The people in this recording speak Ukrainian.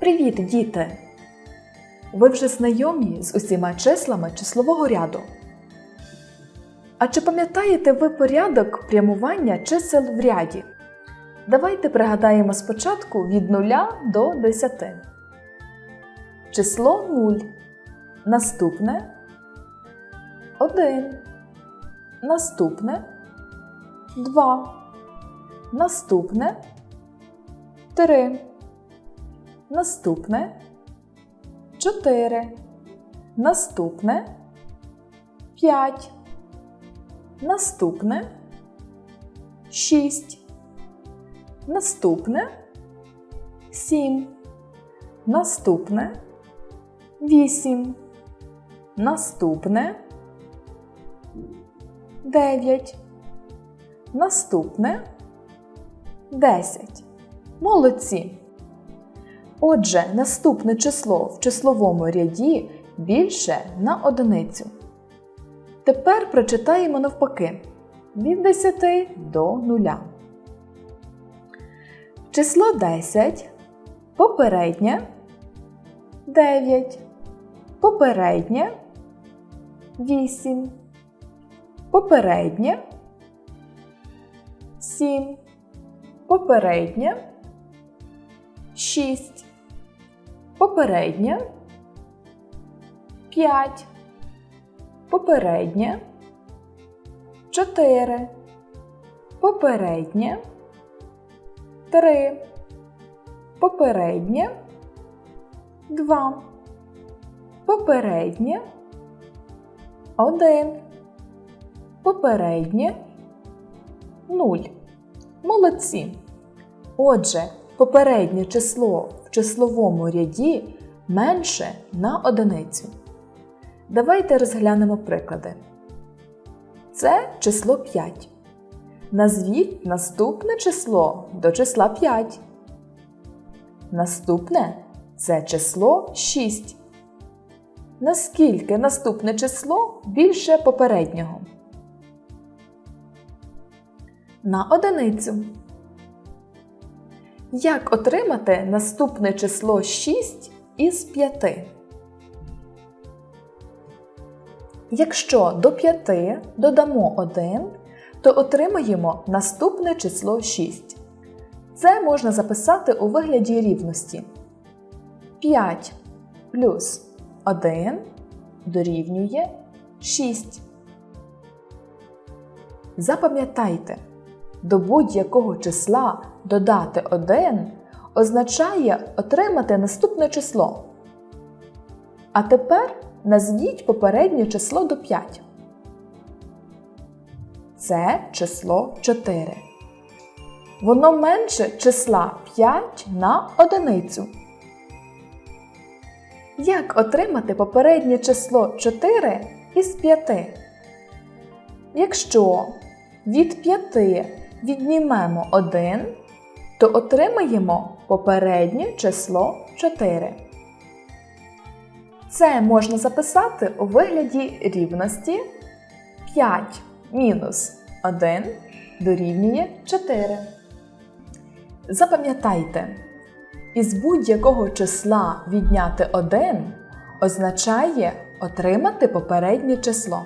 Привіт, діти! Ви вже знайомі з усіма числами числового ряду. А чи пам'ятаєте ви порядок прямування чисел в ряді? Давайте пригадаємо спочатку від 0 до 10. Число 0. Наступне 1. Наступне 2. Наступне 3. Наступне 4. Наступне 5. Наступне 6. Наступне 7. Наступне 8. Наступне 9. Наступне 10. Молодці! Отже, наступне число в числовому ряді більше на одиницю. Тепер прочитаємо навпаки. Від 10 до 0. Число 10, попереднє 9, попереднє 8, попереднє 7, попереднє 6, попереднє. 5, попереднє. 4, попереднє. 3, попереднє. 2, попереднє. 1, попереднє. 0. Молодці! Отже, попереднє число в числовому ряді менше на одиницю. Давайте розглянемо приклади. Це число 5. Назвіть наступне число до числа 5. Наступне це число 6. Наскільки наступне число більше попереднього? На одиницю. Як отримати наступне число 6 із 5? Якщо до 5 додамо 1, то отримаємо наступне число 6. Це можна записати у вигляді рівності. 5 плюс 1 дорівнює 6. Запам'ятайте, до будь-якого числа додати 1 означає отримати наступне число. А тепер назвіть попереднє число до 5. Це число 4. Воно менше числа 5 на одиницю. Як отримати попереднє число 4 із 5? Якщо від 5 віднімемо 1, то отримаємо попереднє число 4. Це можна записати у вигляді рівності 5 мінус 1 дорівнює 4. Запам'ятайте, із будь-якого числа відняти 1 означає отримати попереднє число.